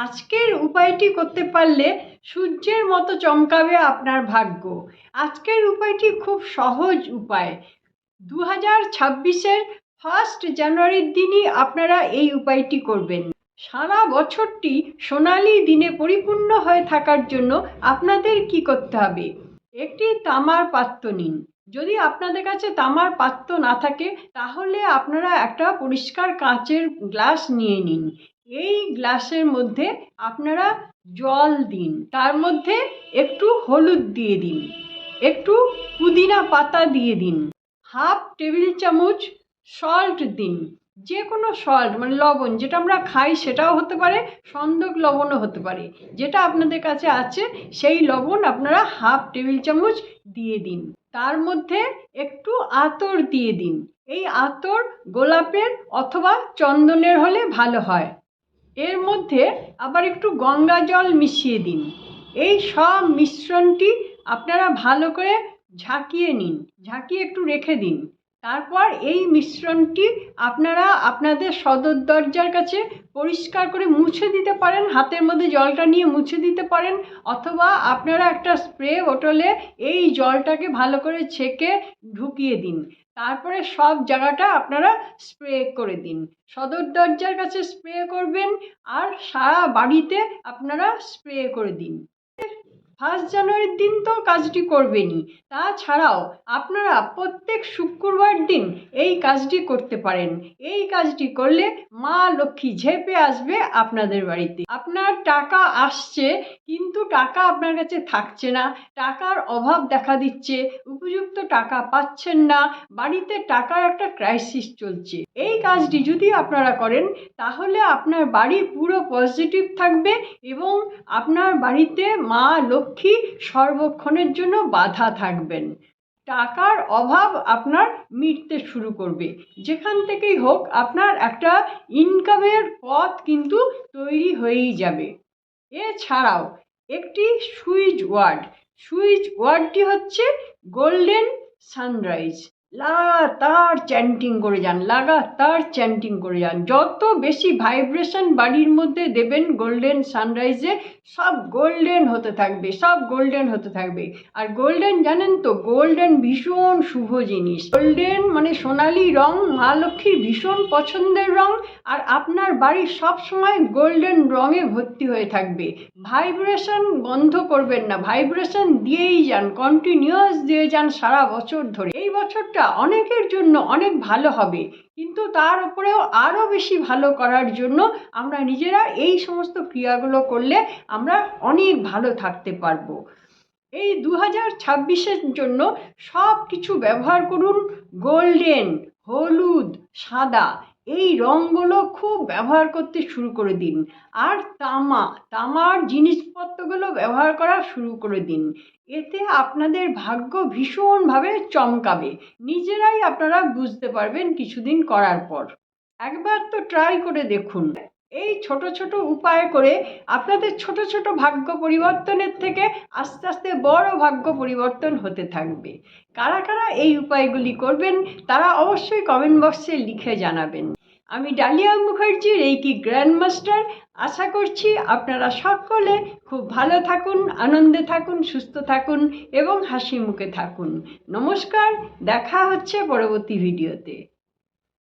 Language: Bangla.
আজকের উপায়টি করতে পারলে সূর্যের মতো চমকাবে আপনার ভাগ্য। আজকের উপায়টি খুব সহজ উপায়। দু হাজার ছাব্বিশের ফার্স্ট জানুয়ারির দিনই আপনারা এই উপায়টি করবেন। সারা বছরটি সোনালি দিনে পরিপূর্ণ হয়ে থাকার জন্য আপনাদের কি করতে হবে? একটি তামার পাত্র নিন। যদি আপনাদের কাছে তামার পাত্র না থাকে, তাহলে আপনারা একটা পরিষ্কার কাঁচের গ্লাস নিয়ে নিন। এই গ্লাসের মধ্যে আপনারা জল দিন। তার মধ্যে একটু হলুদ দিয়ে দিন। একটু পুদিনা পাতা দিয়ে দিন। হাফ টেবিল চামচ সল্ট দিন। যে কোনো সল্ট মানে লবণ, যেটা আমরা খাই সেটাও হতে পারে, সন্দক লবণও হতে পারে। যেটা আপনাদের কাছে আছে, সেই লবণ আপনারা হাফ টেবিল চামচ দিয়ে দিন। তার মধ্যে একটু আতর দিয়ে দিন। এই আতর গোলাপের অথবা চন্দনের হলে ভালো হয়। এর মধ্যে আবার একটু গঙ্গা জল মিশিয়ে দিন। এই সব মিশ্রণটি আপনারা ভালো করে ঝাঁকিয়ে নিন, ঝাঁকিয়ে একটু রেখে দিন। তারপর এই মিশ্রণটি আপনারা আপনাদের সদর দরজার কাছে পরিষ্কার করে মুছে দিতে পারেন, হাতের মধ্যে জলটা নিয়ে মুছে দিতে পারেন, অথবা আপনারা একটা স্প্রে বোতলে এই জলটাকে ভালো করে ছেঁকে ঢুকিয়ে দিন। তারপরে সব জায়গাটা আপনারা স্প্রে করে দিন। সদর দরজার কাছে স্প্রে করবেন আর সারা বাড়িতে আপনারা স্প্রে করে দিন। ফার্স্ট জানুয়ারির দিন তো কাজটি করবেনই। তাছাড়াও আপনারা প্রত্যেক শুক্রবার দিন এই কাজটি করতে পারেন। এই কাজটি করলে মা লক্ষ্মী ঝেপে আসবে আপনাদের বাড়িতে। আপনার টাকা আসছে, কিন্তু টাকা আপনার কাছে থাকছে না। টাকার অভাব দেখা দিচ্ছে, উপযুক্ত টাকা পাচ্ছেন না। বাড়িতে টাকার একটা ক্রাইসিস চলছে। এই কাজটি যদি আপনারা করেন, তাহলে আপনার বাড়ি পুরো পজিটিভ থাকবে এবং আপনার বাড়িতে মা লক্ষ্মী সর্বক্ষণের জন্য বাধা থাকবেন। টাকার অভাব আপনার মিটতে শুরু করবে। যেখান থেকেই হোক, আপনার একটা ইনকামের পথ কিন্তু তৈরি হয়েই যাবে। এছাড়াও, একটি সুইচ ওয়ার্ড। সুইচ ওয়ার্ডটি হচ্ছে গোল্ডেন সানরাইজ। লাগাতার চ্যান্টিং করে যান, লাগাতার চ্যান্টিং করে যান। যত বেশি ভাইব্রেশন বাড়ির মধ্যে দেবেন গোল্ডেন সানরাইজে সব গোল্ডেন হতে থাকবে, সব গোল্ডেন হতে থাকবে। আর গোল্ডেন জানেন তো গোল্ডেন ভীষণ শুভ জিনিস। গোল্ডেন মানে সোনালি রং, মা লক্ষ্মীর ভীষণ পছন্দের রং, আর আপনার বাড়ি সব সময় গোল্ডেন রঙে ভর্তি হয়ে থাকবে। ভাইব্রেশন বন্ধ করবেন না ভাইব্রেশন দিয়েই যান কন্টিনিউয়াস দিয়ে যান সারা বছর ধরে। এই বছরটা অনেকের জন্য অনেক ভালো হবে। কিন্তু তার উপরেও আরও বেশি ভালো করার জন্য আমরা নিজেরা এই সমস্ত ক্রিয়াগুলো করলে আমরা অনেক ভালো থাকতে পারব। এই দু হাজার ছাব্বিশের জন্য সব কিছু ব্যবহার করুন। গোল্ডেন, হলুদ, সাদা এই রঙগুলো খুব ব্যবহার করতে শুরু করে দিন। আর তামা, তামার জিনিসপত্রগুলো ব্যবহার করা শুরু করে দিন। এতে আপনাদের ভাগ্য ভীষণভাবে চমকাবে। নিজেরাই আপনারা বুঝতে পারবেন কিছুদিন করার পর। একবার তো ট্রাই করে দেখুন। এই ছোট ছোট উপায় করে আপনাদের ছোট ছোট ভাগ্য পরিবর্তনের থেকে আস্তে আস্তে বড় ভাগ্য পরিবর্তন হতে থাকবে। কারা কারা এই উপায়গুলি করবেন, তারা অবশ্যই কমেন্ট বক্সে লিখে জানাবেন। আমি ডালিয়া মুখার্জির এই কি গ্র্যান্ড মাস্টার আশা করছি আপনারা সকলে খুব ভালো থাকুন, আনন্দে থাকুন, সুস্থ থাকুন এবং হাসি মুখে থাকুন। নমস্কার, দেখা হচ্ছে পরবর্তী ভিডিওতে